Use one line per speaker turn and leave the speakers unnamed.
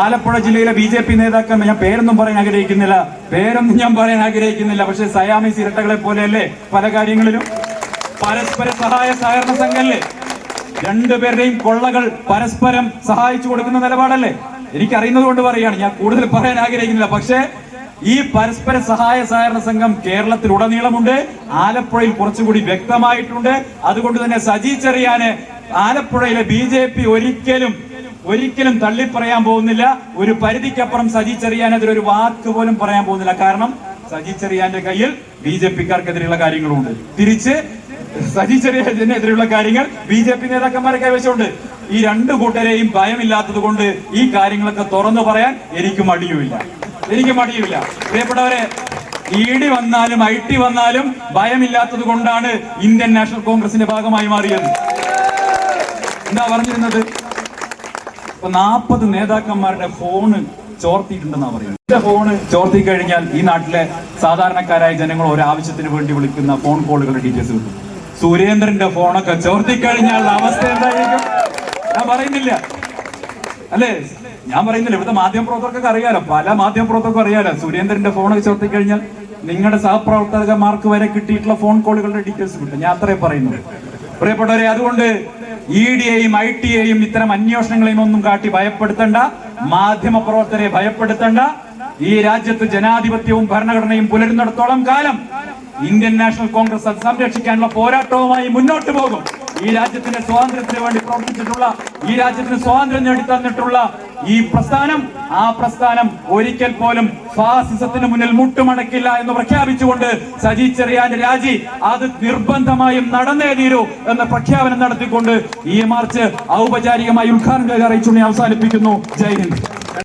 ആലപ്പുഴ ജില്ലയിലെ B J P നേതാക്കൾ ഞാൻ പേരൊന്നും പറയാൻ ആഗ്രഹിക്കുന്നില്ല. പേരൊന്നും ഞാൻ പറയാൻ ആഗ്രഹിക്കുന്നില്ല. പക്ഷെ സയാമീസ് ഇരട്ടകളെ പോലെയല്ലേ പല കാര്യങ്ങളിലും? പരസ്പര സഹായ സഹകരണ സംഘമല്ലേ രണ്ടുപേരുടെയും കൊള്ളകൾ പരസ്പരം സഹായിച്ചു കൊടുക്കുന്ന നിലപാടല്ലേ? എനിക്ക് അറിയുന്നത് കൊണ്ട് പറയുകയാണ്. ഞാൻ കൂടുതൽ പറയാൻ ആഗ്രഹിക്കുന്നില്ല. പക്ഷേ ഈ പരസ്പര സഹായ സഹകരണ സംഘം കേരളത്തിൽ ഉടനീളമുണ്ട് ആലപ്പുഴയിൽ കുറച്ചുകൂടി വ്യക്തമായിട്ടുണ്ട്. അതുകൊണ്ട് തന്നെ സജി ചെറിയാന് ആലപ്പുഴയിലെ ബി ഒരിക്കലും ഒരിക്കലും തള്ളിപ്പറയാൻ പോകുന്നില്ല. ഒരു പരിധിക്കപ്പുറം സജി ചെറിയാൻ ഒരു വാക്ക് പോലും പറയാൻ പോകുന്നില്ല. കാരണം സജി ചെറിയാന്റെ കയ്യിൽ ബി ജെ പിക്കാർക്കെതിരെയുള്ള കാര്യങ്ങളുണ്ട്. തിരിച്ച് സജി ചെറിയാനെതിരെയുള്ള കാര്യങ്ങൾ ബി ജെ പി നേതാക്കന്മാരെ കൈവശമുണ്ട്. ഈ രണ്ടു കൂട്ടരെയും ഭയമില്ലാത്തത് കൊണ്ട് ഈ കാര്യങ്ങളൊക്കെ തുറന്നു പറയാൻ എനിക്ക് മടിയുമില്ല. എനിക്ക് മടിയുമില്ല. പ്രിയപ്പെട്ടവരെ ഇ വന്നാലും ഐ ടി വന്നാലും ഭയമില്ലാത്തത് കൊണ്ടാണ് ഇന്ത്യൻ നാഷണൽ കോൺഗ്രസിന്റെ ഭാഗമായി മാറിയത്. എന്താ പറഞ്ഞിരുന്നത്? ഇപ്പൊ നാൽപ്പത് നേതാക്കന്മാരുടെ ഫോണ് ചോർത്തിയിട്ടുണ്ടെന്നാ പറയുന്നത്. എന്റെ ഫോണ് ചോർത്തി കഴിഞ്ഞാൽ ഈ നാട്ടിലെ സാധാരണക്കാരായ ജനങ്ങൾ ഒരാവശ്യത്തിന് വേണ്ടി വിളിക്കുന്ന ഫോൺ കോളുകളുടെ ഡീറ്റെയിൽസ് കിട്ടും. സുരേന്ദ്രന്റെ ഫോണൊക്കെ ചോർത്തി കഴിഞ്ഞാൽ അവസ്ഥ എന്തായിരിക്കും? ഞാൻ പറയുന്നില്ല. അല്ലേ? ഞാൻ പറയുന്നില്ല. ഇവിടുത്തെ മാധ്യമപ്രവർത്തകർക്ക് അറിയാലോ. പല മാധ്യമപ്രവർത്തകർക്കും അറിയാലോ. സുരേന്ദ്രന്റെ ഫോണൊക്കെ ചോർത്തി കഴിഞ്ഞാൽ നിങ്ങളുടെ സഹപ്രവർത്തകന്മാർക്ക് വരെ കിട്ടിയിട്ടുള്ള ഫോൺ കോളുകളുടെ ഡീറ്റെയിൽസ് കിട്ടും. ഞാൻ അത്രേ പറയുന്നു. പ്രിയപ്പെട്ടവരെ അതുകൊണ്ട് ഇ ഡിയെയും ഐ ടിയെയും ഇത്തരം അന്വേഷണങ്ങളെയും ഒന്നും കാട്ടി ഭയപ്പെടുത്തണ്ട. മാധ്യമ പ്രവർത്തകരെ ഭയപ്പെടുത്തണ്ട. ഈ രാജ്യത്ത് ജനാധിപത്യവും ഭരണഘടനയും പുലരുന്നിടത്തോളം കാലം ഇന്ത്യൻ നാഷണൽ കോൺഗ്രസ് അത് സംരക്ഷിക്കാനുള്ള പോരാട്ടവുമായി മുന്നോട്ട് പോകും. ഈ രാജ്യത്തിന്റെ സ്വാതന്ത്ര്യത്തിന് വേണ്ടി പ്രവർത്തിച്ചിട്ടുള്ള ഈ രാജ്യത്തിന് സ്വാതന്ത്ര്യം നേടി തന്നിട്ടുള്ള ഈ പ്രസ്ഥാനം ആ പ്രസ്ഥാനം ഒരിക്കൽ പോലും ഫാസിസത്തിന് മുന്നിൽ മുട്ടുമടക്കില്ല എന്ന് പ്രഖ്യാപിച്ചുകൊണ്ട് സജി ചെറിയാന്റെ രാജി അത് നിർബന്ധമായും നടന്നേ തീരൂ എന്ന പ്രഖ്യാപനം നടത്തിക്കൊണ്ട് ഈ മാർച്ച് ഔപചാരികമായി ഉദ്ഘാടനം അറിയിച്ചുകൊണ്ട് അവസാനിപ്പിക്കുന്നു. ജയ് ഹിന്ദ്.